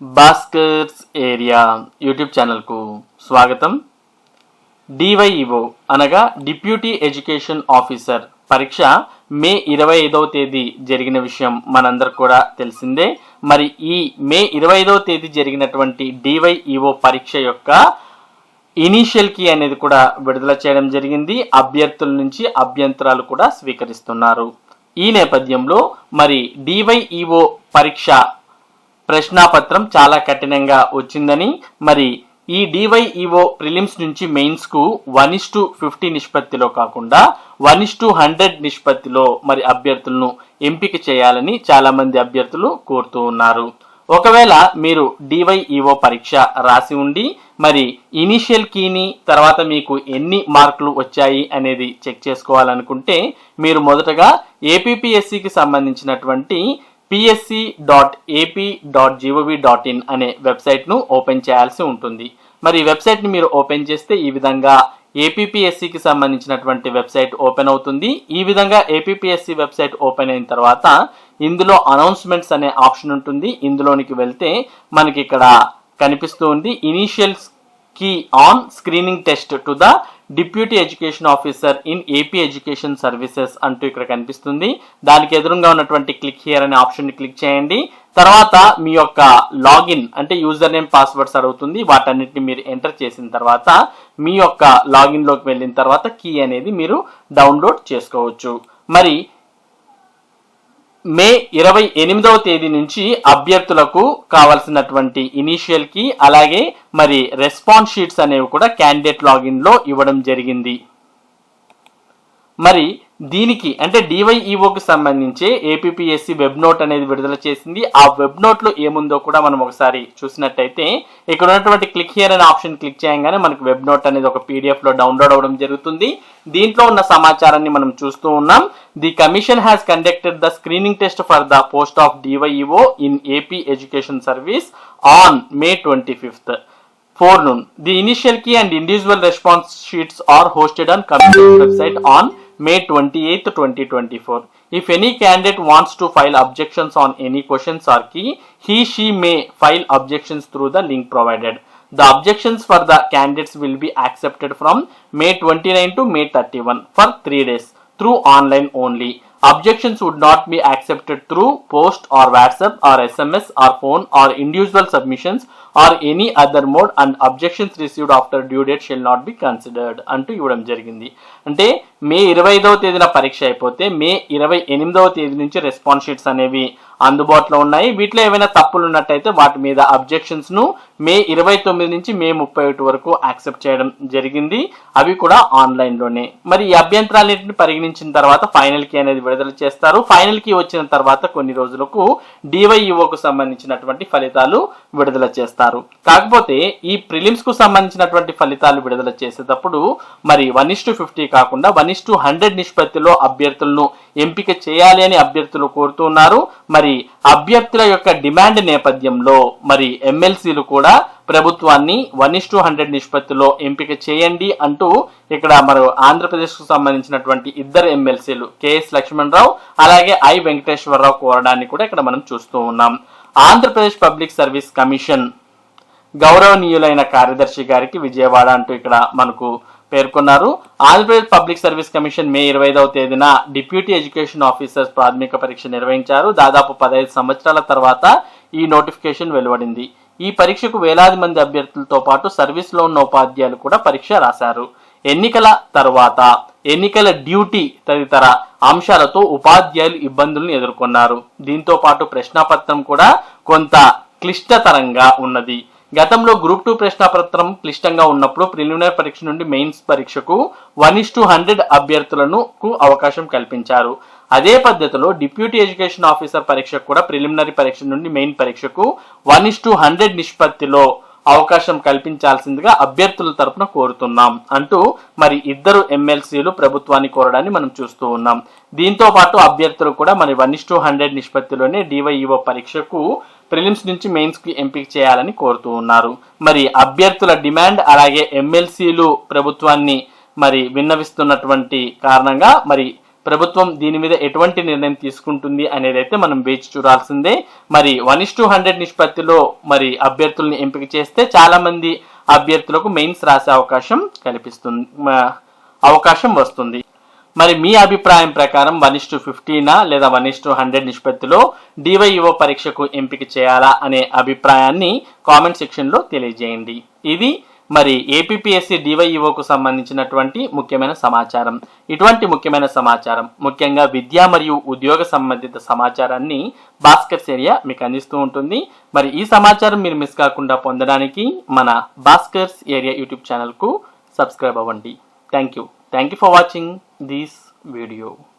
Bhaskar's area YouTube ఛానల్కు స్వాగతం. DyEO అనగా డిప్యూటీ ఎడ్యుకేషన్ ఆఫీసర్ పరీక్ష మే ఇరవై ఐదవ తేదీ జరిగిన విషయం మనందరికి కూడా తెలిసిందే. మరి ఈ మే ఇరవై ఐదవ తేదీ జరిగినటువంటి డివైఈఓ పరీక్ష యొక్క ఇనీషియల్ కీ అనేది కూడా విడుదల చేయడం జరిగింది. అభ్యర్థుల నుంచి అభ్యంతరాలు కూడా స్వీకరిస్తున్నారు. ఈ నేపథ్యంలో మరి డివైఈఓ పరీక్ష ప్రశ్నాపత్రం చాలా కఠినంగా వచ్చిందని. మరి ఈ డివైఈఓ ప్రిలిమ్స్ నుంచి మెయిన్స్కు వన్ ఇస్ టు ఫిఫ్టీ నిష్పత్తిలో కాకుండా వన్ ఇస్ టు హండ్రెడ్ నిష్పత్తిలో మరి అభ్యర్థులను ఎంపిక చేయాలని చాలా మంది అభ్యర్థులు కోరుతూ ఉన్నారు. ఒకవేళ మీరు డివైఈఓ పరీక్ష రాసి ఉండి మరి ఇనీషియల్ కీని తర్వాత మీకు ఎన్ని మార్కులు వచ్చాయి అనేది చెక్ చేసుకోవాలనుకుంటే మీరు మొదటగా ఏపీపీఎస్సికి సంబంధించినటువంటి PSC dot AP dot GOV dot in అనే వెబ్సైట్ను ఓపెన్ చేయాల్సి ఉంటుంది. మరి ఈ వెబ్సైట్ని మీరు ఓపెన్ చేస్తే ఈ విధంగా ఏపీపీఎస్సికి సంబంధించినటువంటి వెబ్సైట్ ఓపెన్ అవుతుంది. ఈ విధంగా ఏపీపీఎస్సి వెబ్సైట్ ఓపెన్ అయిన తర్వాత ఇందులో అనౌన్స్మెంట్స్ అనే ఆప్షన్ ఉంటుంది. ఇందులోనికి వెళ్తే మనకి ఇక్కడ కనిపిస్తూ ఉంది. Initial key on screening test to the deputy education officer in AP education services అంటూ ఇక్కడ కనిపిస్తుంది. దానికి ఎదురుగా ఉన్నటువంటి క్లిక్ హియర్ అనే ఆప్షన్ని క్లిక్ చేయండి. తర్వాత మీ యొక్క లాగిన్ అంటే యూజర్ నేమ్ పాస్వర్డ్స్ అడుగుతుంది. వాటన్నిటిని మీరు ఎంటర్ చేసిన తర్వాత మీ యొక్క లాగిన్లోకి వెళ్ళిన తర్వాత కీ అనేది మీరు డౌన్లోడ్ చేసుకోవచ్చు. మరి మే ఇరవై ఎనిమిదవ తేదీ నుంచి అభ్యర్థులకు కావాల్సినటువంటి ఇనీషియల్కి అలాగే మరి రెస్పాన్స్ షీట్స్ అనేవి కూడా క్యాండిడేట్ లాగిన్లో ఇవ్వడం జరిగింది. మరి దీనికి అంటే డివైఈఓకి సంబంధించి ఏపీఎస్సి వెబ్ నోట్ అనేది విడుదల చేసింది. ఆ వెబ్ నోట్లో ఏముందో కూడా మనం ఒకసారి చూసినట్టయితే ఇక్కడ ఉన్నటువంటి క్లిక్ హియర్ అనే ఆప్షన్ క్లిక్ చేయగానే మనకు వెబ్ నోట్ అనేది ఒక పీడిఎఫ్లో డౌన్లోడ్ అవ్వడం జరుగుతుంది. దీంట్లో ఉన్న సమాచారాన్ని మనం చూస్తూ ఉన్నాం. The commission has conducted the screening test for the post of DYEO in AP education service on May twenty fifth forenoon the initial key and individual response sheets are hosted on commission website on May 28th, 2024. If any candidate wants to file objections on any questions or key, he she may file objections through the link provided. The objections for the candidates will be accepted from May 29 to May 31 for 3 days through online only. Objections would not be accepted through post or WhatsApp or SMS or phone or individual submissions or any other mode and objections received after due date shall not be considered అంటూ ఇవ్వడం జరిగింది అంటే మే ఇరవై ఐదవ తేదీన పరీక్ష అయిపోతే మే ఇరవై ఎనిమిదవ తేదీ నుంచి రెస్పాన్స్ షీట్స్ అనేవి అందుబాటులో ఉన్నాయి. వీటిలో ఏమైనా తప్పులు ఉన్నట్టయితే వాటి మీద అబ్జెక్షన్స్ను మే ఇరవై తొమ్మిది నుంచి మే ముప్పై ఒకటి వరకు యాక్సెప్ట్ చేయడం జరిగింది. అవి కూడా ఆన్లైన్లోనే. మరి ఈ అభ్యంతరాలన్నింటిని పరిగణించిన తర్వాత ఫైనల్ కీ అనేది విడుదల చేస్తారు. ఫైనల్ కీ వచ్చిన తర్వాత కొన్ని రోజులకు డివైఈఓకు సంబంధించినటువంటి ఫలితాలు విడుదల చేస్తారు. కాకపోతే ఈ ప్రిలిమ్స్కు సంబంధించినటువంటి ఫలితాలు విడుదల చేసేటప్పుడు మరి వన్ ఇస్ టు ఫిఫ్టీ కాకుండా వన్ ఇస్ టు హండ్రెడ్ నిష్పత్తిలో అభ్యర్థులను ఎంపిక చేయాలి అని అభ్యర్థులు కోరుతున్నారు మరి అభ్యర్థుల యొక్క డిమాండ్ నేపథ్యంలో మరి ఎమ్మెల్సీలు కూడా ప్రభుత్వాన్ని వన్ ఇస్ టు హండ్రెడ్ నిష్పత్తిలో ఎంపిక చేయండి అంటూ ఇక్కడ మరి ఆంధ్రప్రదేశ్కు సంబంధించినటువంటి ఇద్దరు ఎమ్మెల్సీలు కెఎస్ లక్ష్మణరావు అలాగే ఐ వెంకటేశ్వరరావు కోరడాన్ని కూడా ఇక్కడ మనం చూస్తూ ఉన్నాం. ఆంధ్రప్రదేశ్ పబ్లిక్ సర్వీస్ కమిషన్ గౌరవనీయులైన కార్యదర్శి గారికి విజయవాడ అంటూ ఇక్కడ మనకు పేర్కొన్నారు. ఆంధ్రప్రదేశ్ పబ్లిక్ సర్వీస్ కమిషన్ మే ఇరవై ఐదవ తేదీన డిప్యూటీ ఎడ్యుకేషన్ ఆఫీసర్స్ ప్రాథమిక పరీక్ష నిర్వహించారు. దాదాపు పదహైదు సంవత్సరాల తర్వాత ఈ నోటిఫికేషన్ వెలువడింది. ఈ పరీక్షకు వేలాది మంది అభ్యర్థులతో పాటు సర్వీస్లో ఉన్న ఉపాధ్యాయులు కూడా పరీక్ష రాశారు. ఎన్నికల తర్వాత ఎన్నికల డ్యూటీ తదితర అంశాలతో ఉపాధ్యాయులు ఇబ్బందులను ఎదుర్కొన్నారు. దీంతో పాటు ప్రశ్నాపత్రం కూడా కొంత క్లిష్టతరంగా ఉన్నది. గతంలో గ్రూప్ టూ ప్రశ్నాపత్రం క్లిష్టంగా ఉన్నప్పుడు ప్రిలిమినరీ పరీక్ష నుండి మెయిన్స్ పరీక్షకు వన్ ఇస్ టు హండ్రెడ్ అభ్యర్థులను కు అవకాశం కల్పించారు. అదే పద్ధతిలో డిప్యూటీ ఎడ్యుకేషన్ ఆఫీసర్ పరీక్షకు కూడా ప్రిలిమినరీ పరీక్ష నుండి మెయిన్ పరీక్షకు వన్ ఇస్ టు హండ్రెడ్ నిష్పత్తిలో అవకాశం కల్పించాల్సిందిగా అభ్యర్థుల తరపున కోరుతున్నాం. అంటూ మరి ఇద్దరు ఎమ్మెల్సీలు ప్రభుత్వాన్ని కోరడాన్ని మనం చూస్తూ ఉన్నాం. దీంతో పాటు అభ్యర్థులు కూడా మరి వన్ ఇస్ టు హండ్రెడ్ నిష్పత్తిలోనే డివైఈఓ పరీక్షకు ప్రిలిమ్స్ నుంచి మెయిన్స్కి ఎంపిక చేయాలని కోరుతూ ఉన్నారు. మరి అభ్యర్థుల డిమాండ్ అలాగే ఎమ్మెల్సీలు ప్రభుత్వాన్ని మరి విన్నవిస్తున్నటువంటి కారణంగా మరి ప్రభుత్వం దీని మీద ఎటువంటి నిర్ణయం తీసుకుంటుంది అనేది అయితే మనం వేచి చూడాల్సిందే. మరి వన్ ఇస్ టూ హండ్రెడ్ నిష్పత్తిలో మరి అభ్యర్థుల్ని ఎంపిక చేస్తే చాలా మంది అభ్యర్థులకు మెయిన్స్ రాసే అవకాశం కల్పిస్తుంది అవకాశం వస్తుంది. మరి మీ అభిప్రాయం ప్రకారం వన్ ఇస్ టు ఫిఫ్టీనా లేదా వన్ ఇస్ టు హండ్రెడ్ నిష్పత్తిలో డివైఓ పరీక్షకు ఎంపిక చేయాలా అనే అభిప్రాయాన్ని కామెంట్ సెక్షన్లో తెలియజేయండి. ఇది మరి ఏపీఎస్సి డివైఈఓకు సంబంధించినటువంటి ముఖ్యమైన సమాచారం. ఇటువంటి ముఖ్యమైన సమాచారం ముఖ్యంగా విద్య మరియు ఉద్యోగ సంబంధిత సమాచారాన్ని భాస్కర్స్ ఏరియా మీకు అందిస్తూ ఉంటుంది. మరి ఈ సమాచారం మీరు మిస్ కాకుండా పొందడానికి మన భాస్కర్స్ ఏరియా యూట్యూబ్ ఛానల్కు సబ్స్క్రైబ్ అవ్వండి. Thank you. Thank you for watching. this video.